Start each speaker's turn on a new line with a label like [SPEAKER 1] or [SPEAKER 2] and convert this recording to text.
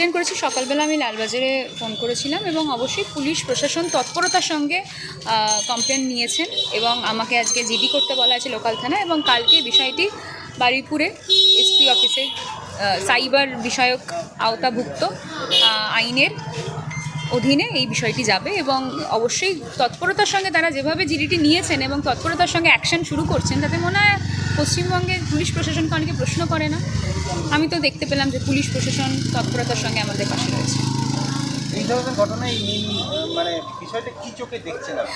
[SPEAKER 1] Complain করেছি, সকালবেলা আমি লালবাজারে ফোন করেছিলাম এবং অবশ্যই পুলিশ, প্রশাসন তৎপরতার সঙ্গে কমপ্লেন নিয়েছেন এবং আমাকে আজকে জিডি করতে বলা আছে লোকাল থানা এবং কালকে বিষয়টি বারুইপুরে এসপি অফিসে সাইবার বিষয়ক আওতাভুক্ত আইনের অধীনে এই বিষয়টি যাবে এবং অবশ্যই তৎপরতার সঙ্গে তারা যেভাবে জিডিটি নিয়েছেন এবং তৎপরতার সঙ্গে অ্যাকশন শুরু করছেন, তাতে মনে হয় পশ্চিমবঙ্গের পুলিশ প্রশাসনকে অনেকে প্রশ্ন করে না আমি তো দেখতে পেলাম যে পুলিশ প্রশাসন তৎপরতার সঙ্গে আমাদের পাশে রয়েছে
[SPEAKER 2] এই ধরনের ঘটনায় মানে বিষয়টা কি চোখে দেখছিলাম?